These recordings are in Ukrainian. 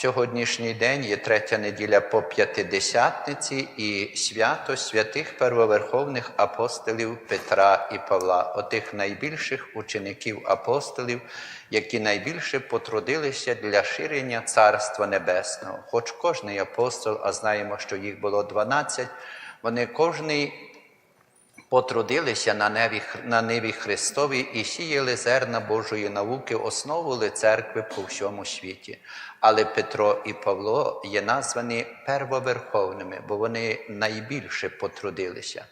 Сьогоднішній день є третя неділя по п'ятидесятниці і свято святих первоверховних апостолів Петра і Павла, отих найбільших учеників апостолів, які найбільше потрудилися для ширення Царства Небесного. Хоч кожний апостол, а знаємо, що їх було 12, вони кожний потрудилися на небі, на ниві Христовій і сіяли зерна Божої науки, основували церкви по всьому світі. Але Петро і Павло є названі первоверховними, бо вони найбільше потрудилися.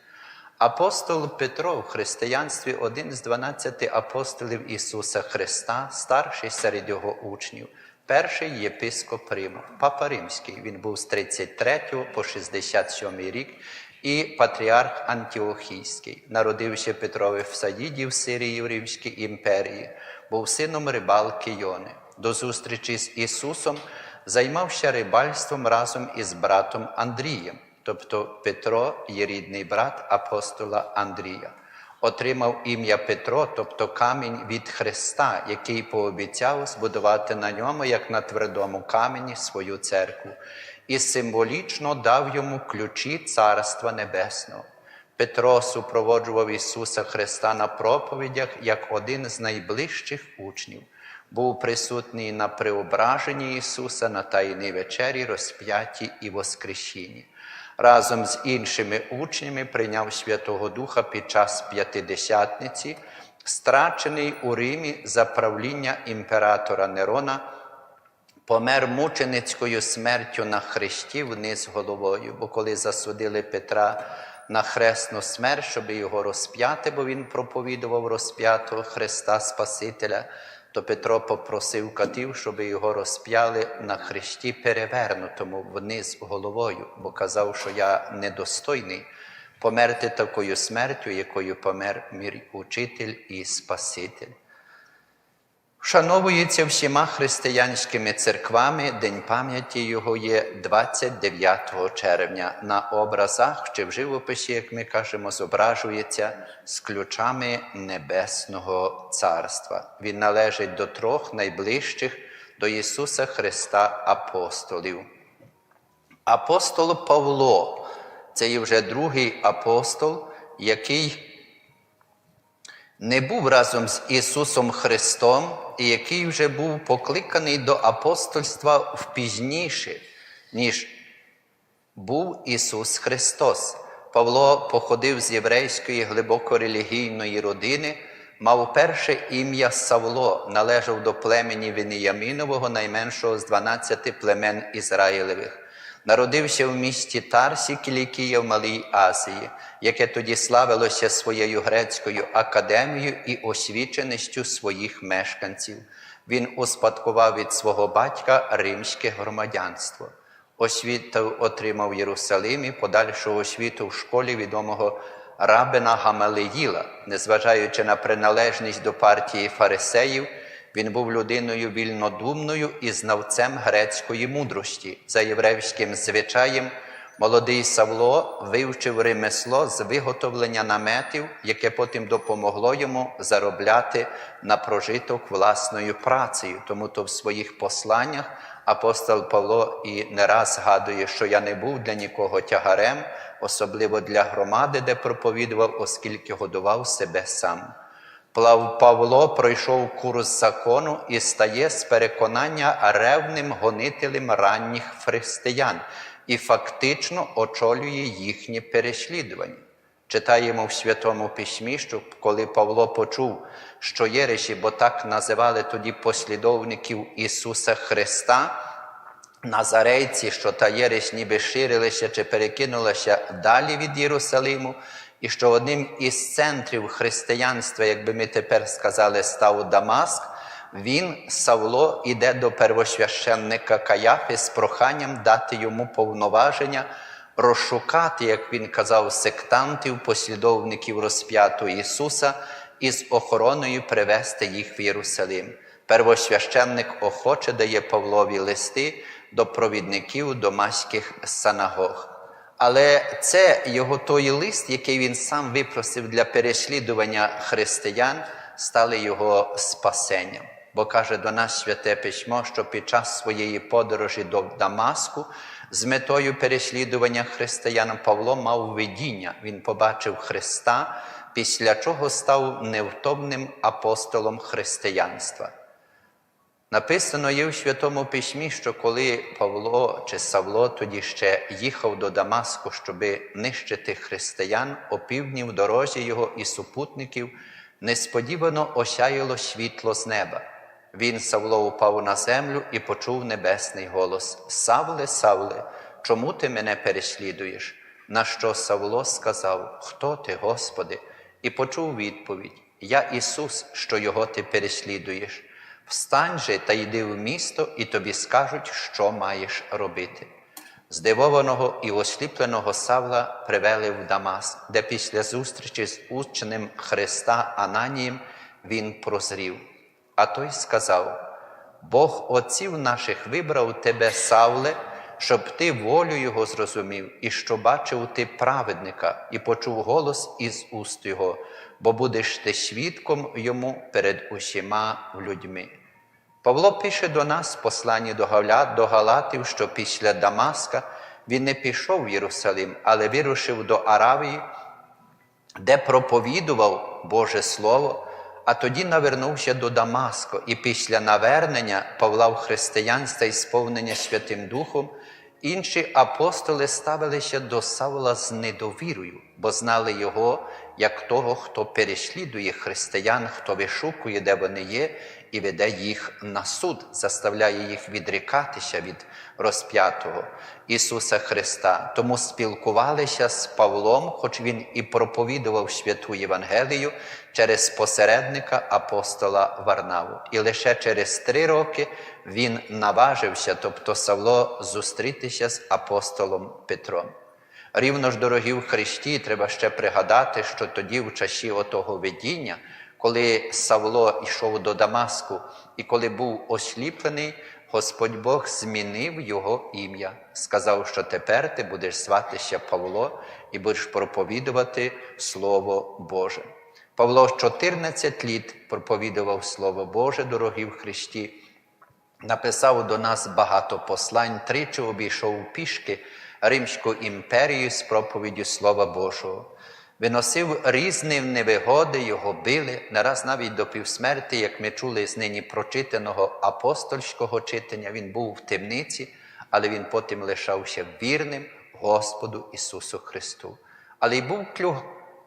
Апостол Петро в християнстві один з 12 апостолів Ісуса Христа, старший серед його учнів, перший єпископ Риму, Папа Римський. Він був з 33 по 67 рік і патріарх Антіохійський. Народився Петрові в Саїді в Сирії в Римській імперії, був сином рибалки Йони. До зустрічі з Ісусом займався рибальством разом із братом Андрієм. Тобто Петро є рідний брат апостола Андрія. Отримав ім'я Петро, тобто камінь від Христа, який пообіцяв збудувати на ньому, як на твердому камені, свою церкву, і символічно дав йому ключі Царства Небесного. Петро супроводжував Ісуса Христа на проповідях як один з найближчих учнів, був присутній на преображенні Ісуса на Тайній вечері, розп'ятті і Воскресінні разом з іншими учнями прийняв Святого Духа під час п'ятидесятниці, страчений у Римі за правління імператора Нерона, помер мученицькою смертю на хресті вниз головою. Бо коли засудили Петра на хресну смерть, щоб його розп'яти, бо він проповідував розп'ятого Христа Спасителя то Петро попросив катів, щоб його розп'яли на хресті перевернутому вниз головою, бо казав, що я недостойний померти такою смертю, якою помер мій учитель і Спаситель. Вшановується всіма християнськими церквами, День пам'яті його є 29 червня. На образах чи в живописі, як ми кажемо, зображується з ключами Небесного Царства. Він належить до трьох найближчих до Ісуса Христа апостолів. Апостол Павло це є вже другий апостол, який не був разом з Ісусом Христом, і який вже був покликаний до апостольства впізніше, ніж був Ісус Христос. Павло походив з єврейської глибоко релігійної родини, мав перше ім'я Савло, належав до племені Веніямінового, найменшого з 12 племен Ізраїлевих. Народився в місті Тарсі, Кілікія в Малій Азії, яке тоді славилося своєю грецькою академією і освіченістю своїх мешканців. Він успадкував від свого батька римське громадянство. Освіту отримав в Єрусалимі, подальшу освіту в школі відомого рабина Гамалеїла, незважаючи на приналежність до партії фарисеїв. Він був людиною вільнодумною і знавцем грецької мудрості. За єврейським звичаєм, молодий Савло вивчив ремесло з виготовлення наметів, яке потім допомогло йому заробляти на прожиток власною працею. Тому то в своїх посланнях апостол Павло і не раз згадує, що я не був для нікого тягарем, особливо для громади, де проповідував, оскільки годував себе сам. Павло пройшов курс закону і стає з переконання ревним гонителем ранніх християн і фактично очолює їхнє переслідування. Читаємо в Святому Письмі, що коли Павло почув, що єреші, бо так називали тоді послідовників Ісуса Христа, Назарейці, що та єресь ніби ширилася чи перекинулася далі від Єрусалиму, і що одним із центрів християнства, як би ми тепер сказали, став Дамаск, він, Савло, іде до первосвященника Каяфи з проханням дати йому повноваження розшукати, як він казав, сектантів, послідовників розп'ятого Ісуса і з охороною привести їх в Єрусалим. Первосвященник охоче дає Павлові листи до провідників домаських санагог. Але це його той лист, який він сам випросив для переслідування християн, стали його спасенням. бо каже до нас святе письмо, що під час своєї подорожі до Дамаску з метою переслідування християн Павло мав видіння. Він побачив Христа, після чого став невтомним апостолом християнства. Написано є в Святому Письмі, що коли Павло чи Савло тоді ще їхав до Дамаску, щоби нищити християн, опівдні в дорозі його і супутників, несподівано осяяло світло з неба. Він, Савло, упав на землю і почув небесний голос: Савле, Савле, чому ти мене переслідуєш? На що Савло сказав: Хто ти, Господи? І почув відповідь: Я Ісус, що його ти переслідуєш. Встань же та йди в місто, і тобі скажуть, що маєш робити. Здивованого і осліпленого Савла привели в Дамаск, де після зустрічі з учнем Христа Ананієм він прозрів. А той сказав: Бог отців наших вибрав тебе, Савле, щоб ти волю Його зрозумів, і що бачив ти праведника, і почув голос із уст Його, бо будеш ти свідком йому перед усіма людьми. Павло пише до нас в посланні до Галят, до Галатів, що після Дамаска він не пішов в Єрусалим, але вирушив до Аравії, де проповідував Боже Слово, а тоді навернувся до Дамаску. І після навернення Павла в християнство і сповнення Святим Духом, інші апостоли ставилися до Савла з недовірою, бо знали його як того, хто переслідує християн, хто вишукує, де вони є, і веде їх на суд, заставляє їх відрікатися від розп'ятого Ісуса Христа. Тому спілкувалися з Павлом, хоч він і проповідував святу Євангелію через посередника апостола Варнаву. І лише через три роки він наважився, тобто Савло, зустрітися з апостолом Петром. Рівно ж, дорогі в Христі, треба ще пригадати, що тоді, в часі отого видіння, коли Савло йшов до Дамаску і коли був осліплений, Господь Бог змінив його ім'я, сказав, що тепер ти будеш зватися Павло і будеш проповідувати Слово Боже. Павло 14 літ проповідував Слово Боже, дорогі в Христі, написав до нас багато послань, тричі обійшов пішки Римську імперію з проповіддю Слова Божого. Виносив різні невигоди, його били, не раз навіть до півсмерті, як ми чули з нині прочитаного апостольського читання, він був в темниці, але він потім лишався вірним Господу Ісусу Христу. Але й був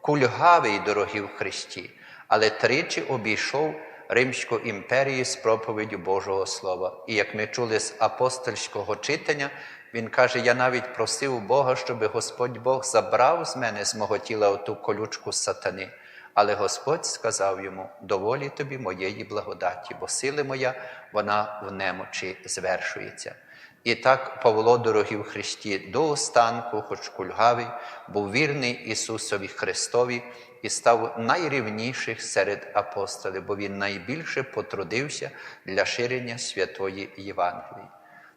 кульгавий, дорогі в Христі, але тричі обійшов Римську імперію з проповіддю Божого Слова. І як ми чули з апостольського читання, він каже: Я навіть просив Бога, щоб Господь Бог забрав з мене з мого тіла оту колючку сатани. Але Господь сказав йому: доволі тобі моєї благодаті, бо сили моя, вона в немочі звершується. І так Павло, дорогі в Христі, до останку, хоч кульгавий, був вірний Ісусові Христові і став найрівніших серед апостолів, бо Він найбільше потрудився для ширення святої Євангелії.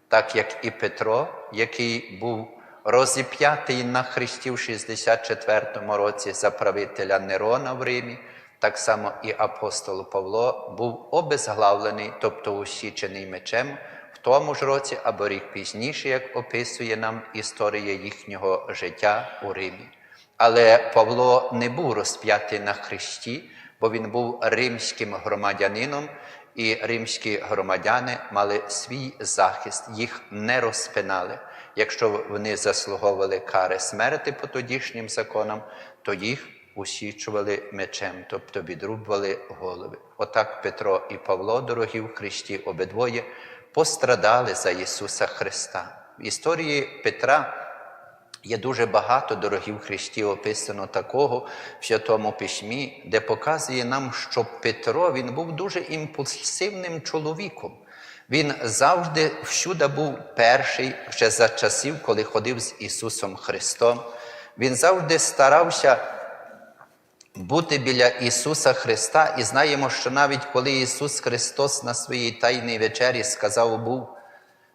Так як і Петро, який був розіп'ятий на Христі в 64-му році за правителя Нерона в Римі, так само і апостол Павло був обезглавлений, тобто усічений мечем тому ж році або рік пізніше, як описує нам історія їхнього життя у Римі. Але Павло не був розп'ятий на Христі, бо він був римським громадянином, і римські громадяни мали свій захист, їх не розпинали. Якщо вони заслуговували кари смерти по тодішнім законам, то їх усічували мечем, тобто відрубували голови. Отак Петро і Павло, дорогі в Христі, обидвоє пострадали за Ісуса Христа. В історії Петра. Є дуже багато дорогів Христі описано такого в Святому Письмі, де показує нам, що Петро він був дуже імпульсивним чоловіком. Він завжди всюди був перший, ще за часів, коли ходив з Ісусом Христом. Він завжди старався бути біля Ісуса Христа, і знаємо, що навіть коли Ісус Христос на своїй тайній вечері сказав був,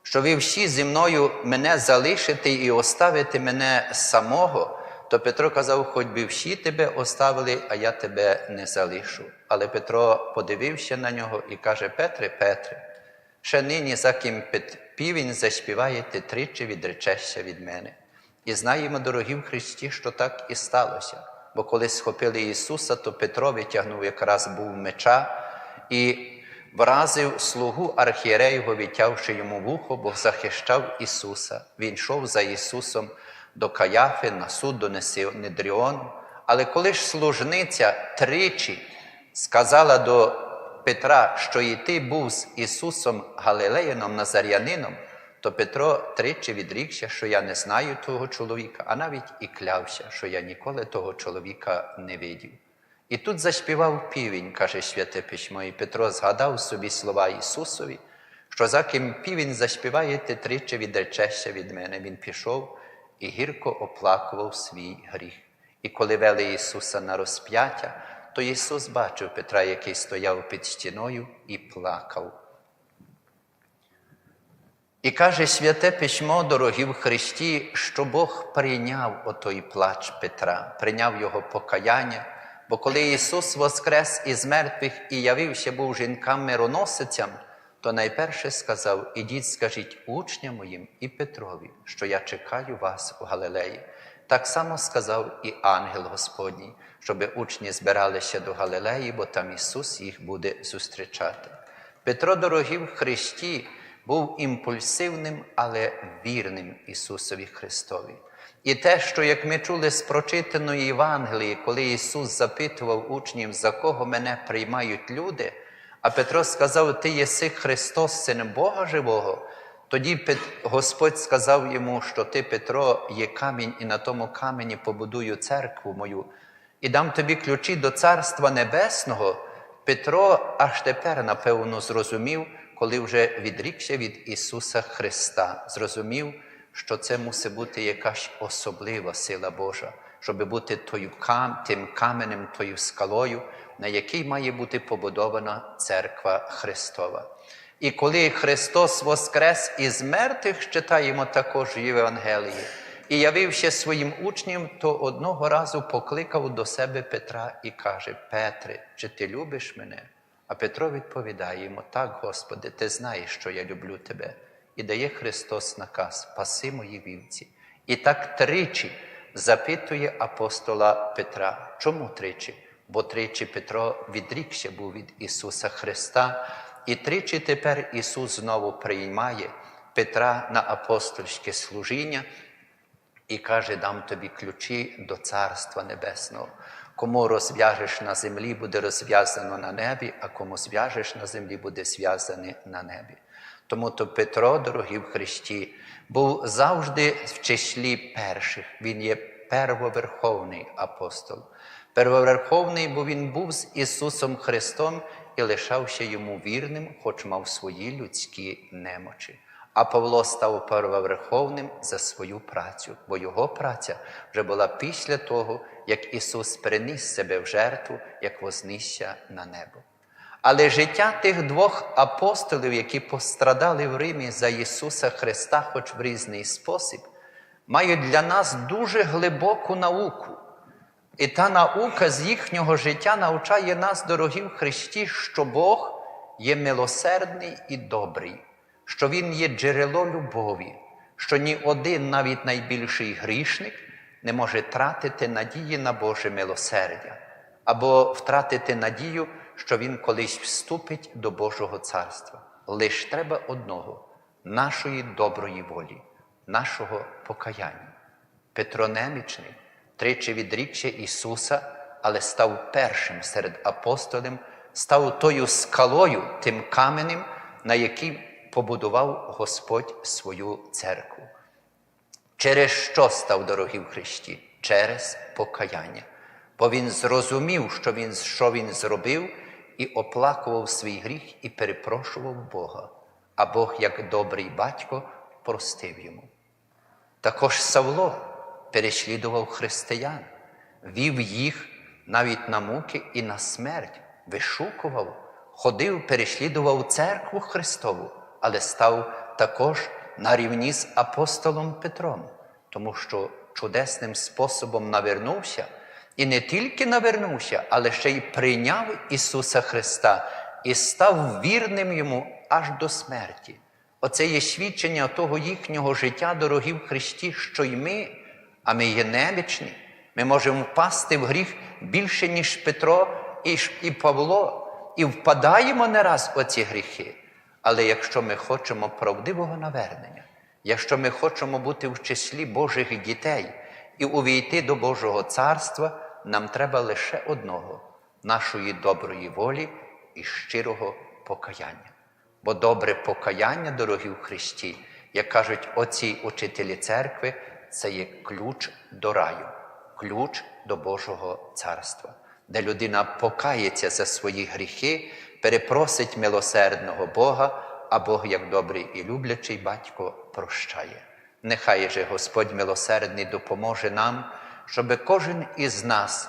що ви всі зі мною мене залишите і оставите мене самого, то Петро казав, хоч би всі тебе оставили, а я тебе не залишу. Але Петро подивився на нього і каже: Петре, Петре, ще нині за ким півень заспіває, ти тричі відречешся від мене. І знаємо, дорогі в Христі, що так і сталося. Бо коли схопили Ісуса, то Петро витягнув якраз був меча і вразив слугу архієрею, витягши йому вухо, бо захищав Ісуса. Він йшов за Ісусом до Каяфи на суд до Недріону. Але коли ж служниця тричі сказала до Петра, що і ти був з Ісусом Галилеяном Назарянином, то Петро тричі відрікся, що я не знаю того чоловіка, а навіть і клявся, що я ніколи того чоловіка не видів. І тут заспівав півень, каже святе письмо, і Петро згадав собі слова Ісусові, що за ким півень заспіває, ти тричі відречешся від мене. Він пішов і гірко оплакував свій гріх. І коли вели Ісуса на розп'яття, то Ісус бачив Петра, який стояв під стіною і плакав. І каже святе письмо, дорогі в Христі, що Бог прийняв отой плач Петра, прийняв його покаяння. Бо коли Ісус воскрес із мертвих і явився був жінкам мироносицям, то найперше сказав: Ідіть, скажіть учням моїм і Петрові, що я чекаю вас у Галилеї. Так само сказав і ангел Господній, щоби учні збиралися до Галилеї, бо там Ісус їх буде зустрічати. Петро, дорогі в Христі, був імпульсивним, але вірним Ісусові Христові. І те, що, як ми чули з прочитаної Євангелії, коли Ісус запитував учнів, за кого мене приймають люди, а Петро сказав: Ти єси Христос, син Бога живого. Тоді Господь сказав йому, що ти, Петро, є камінь, і на тому камені побудую церкву мою, і дам тобі ключі до Царства Небесного. Петро аж тепер, напевно, зрозумів, коли вже відрікся від Ісуса Христа, зрозумів, що це мусить бути якась особлива сила Божа, щоб бути тою кам, тим каменем, тою скалою, на якій має бути побудована церква Христова. І коли Христос воскрес із мертвих, читаємо також в Євангелії, і явився своїм учням, то одного разу покликав до себе Петра і каже: Петре, чи ти любиш мене? А Петро відповідає йому: Так, Господи, ти знаєш, що я люблю тебе. І дає Христос наказ, паси мої вівці. І так тричі запитує апостола Петра. Чому тричі? Бо тричі Петро відрікся був від Ісуса Христа, і тричі тепер Ісус знову приймає Петра на апостольське служіння і каже: дам тобі ключі до Царства Небесного. Кому розв'яжеш на землі, буде розв'язано на небі, а кому зв'яжеш на землі, буде зв'язане на небі. Тому то Петро, дорогі в Христі, був завжди в числі перших. Він є первоверховний апостол. Первоверховний, бо він був з Ісусом Христом і лишався йому вірним, хоч мав свої людські немочі. А Павло став первоверховним за свою працю, бо його праця вже була після того, як Ісус переніс себе в жертву, як вознісся на небо. Але життя тих двох апостолів, які пострадали в Римі за Ісуса Христа, хоч в різний спосіб, мають для нас дуже глибоку науку. І та наука з їхнього життя навчає нас, дорогі в Христі, що Бог є милосердний і добрий, що Він є джерело любові, що ні один, навіть найбільший грішник, не може тратити надії на Боже милосердя, або втратити надію, що Він колись вступить до Божого царства. Лиш треба одного нашої доброї волі, нашого покаяння. Петро Немічний тричі відрікся Ісуса, але став першим серед апостолів, став тою скалою, тим каменем, на який побудував Господь свою церкву. Через що став дорогий в Христі? Через покаяння. Бо він зрозумів, що він, що він зробив, і оплакував свій гріх і перепрошував Бога. А Бог, як добрий батько, простив йому. Також Савло переслідував християн, вів їх навіть на муки і на смерть, вишукував, ходив, переслідував церкву Христову, але став також на рівні з апостолом Петром, тому що чудесним способом навернувся, і не тільки навернувся, але ще й прийняв Ісуса Христа і став вірним йому аж до смерті. Оце є свідчення того їхнього життя, дорогі в Христі, що й ми, а ми є немічні. Ми можемо впасти в гріх більше, ніж Петро і, Павло, і впадаємо не раз оці гріхи. Але якщо ми хочемо правдивого навернення, якщо ми хочемо бути в числі Божих дітей і увійти до Божого царства, нам треба лише одного нашої доброї волі і щирого покаяння. Бо добре покаяння, дорогі в Христі, як кажуть оці учителі церкви, це є ключ до раю, ключ до Божого царства, де людина покається за свої гріхи, перепросить милосердного Бога, а Бог, як добрий і люблячий батько, прощає. Нехай же Господь милосердний допоможе нам, щоб кожен із нас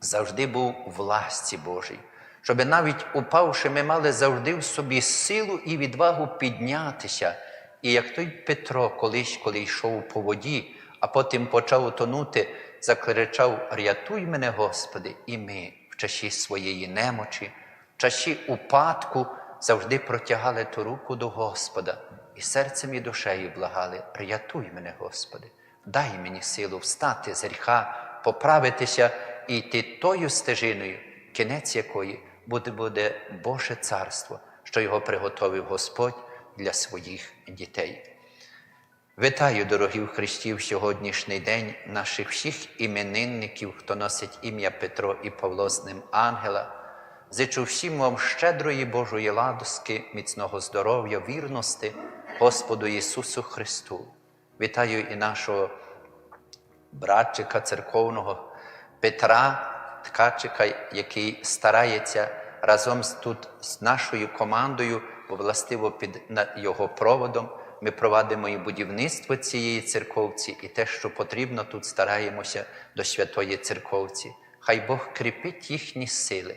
завжди був у власті Божій, щоб навіть упавши, ми мали завжди в собі силу і відвагу піднятися. І як той Петро колись, коли йшов по воді, а потім почав тонути, закричав: Рятуй мене, Господи, і ми в часі своєї немочі, в часі упадку завжди протягали ту руку до Господа і серцем і душею благали: Рятуй мене, Господи, дай мені силу встати з гріха, поправитися і йти тою стежиною, кінець якої буде, буде Боже царство, що його приготовив Господь для своїх дітей. Вітаю, дорогі в Христі, в сьогоднішній день наших всіх іменинників, хто носить ім'я Петро і Павло з ним ангела. Зичу всім вам щедрої Божої ладоски, міцного здоров'я, вірності Господу Ісусу Христу. Вітаю і нашого братчика церковного Петра Ткачика, який старається разом тут з нашою командою, бо властиво під його проводом. Ми провадимо і будівництво цієї церковці, і те, що потрібно, тут стараємося до святої церковці. Хай Бог кріпить їхні сили,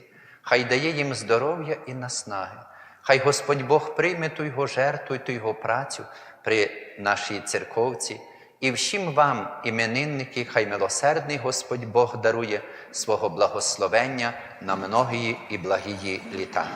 хай дає їм здоров'я і наснаги. Хай Господь Бог прийме ту його жертву і ту його працю при нашій церковці. І всім вам, іменинники, хай милосердний Господь Бог дарує свого благословення на многії і благії літа.